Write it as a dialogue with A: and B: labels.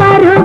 A: పరుగులు